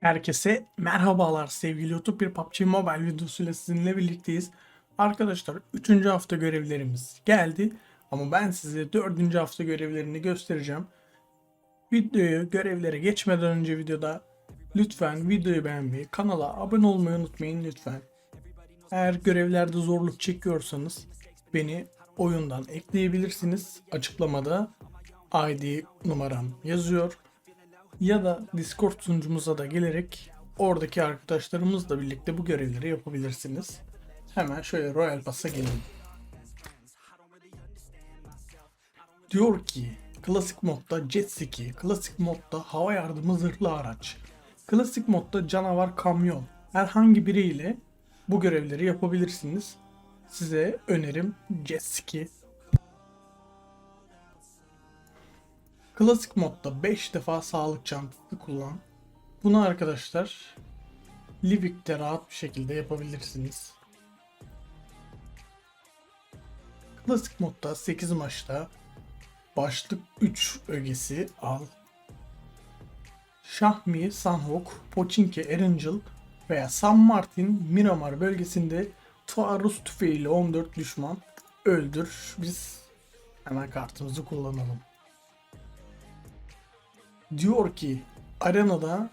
Herkese merhabalar sevgili YouTube bir PUBG Mobile videosuyla sizinle birlikteyiz. Arkadaşlar 3. hafta görevlerimiz geldi ama ben size 4. hafta görevlerini göstereceğim. Videoyu görevlere geçmeden önce videoda lütfen videoyu beğenmeyi, kanala abone olmayı unutmayın lütfen. Eğer görevlerde zorluk çekiyorsanız beni oyundan ekleyebilirsiniz. Açıklamada ID numaram yazıyor ya da Discord sunucumuza da gelerek oradaki arkadaşlarımızla birlikte bu görevleri yapabilirsiniz. Hemen şöyle Royal Pass'a gelin. Diyor ki klasik modda jet ski, klasik modda hava yardımı zırhlı araç, klasik modda canavar kamyon herhangi biriyle bu görevleri yapabilirsiniz. Size önerim jet ski Klasik modda 5 defa sağlık çantası kullan. Bunu arkadaşlar Livik'te rahat bir şekilde yapabilirsiniz. Klasik modda 8 maçta başlık 3 ögesi al. Şahmi, Sanhok, Pochinki, Erangel veya San Martin, Miramar bölgesinde taarruz tüfeğiyle 14 düşman öldür. Biz hemen kartımızı kullanalım diyor ki arenada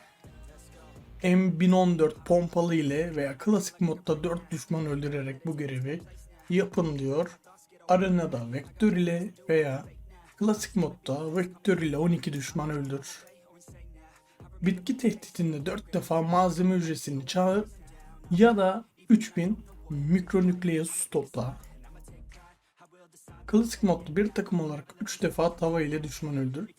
M1014 pompalı ile veya klasik modda 4 düşman öldürerek bu görevi yapın diyor. Arenada vektör ile veya klasik modda vektör ile 12 düşman öldür. Bitki tehditinde 4 defa malzeme ücretini çağır ya da 3000 mikronükleus topla. Klasik modda bir takım olarak 3 defa tava ile düşman öldür.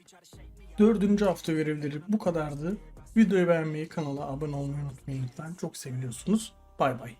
Dördüncü hafta görevleri bu kadardı. Videoyu beğenmeyi, kanala abone olmayı unutmayın lütfen. Çok seviliyorsunuz. Bay bay.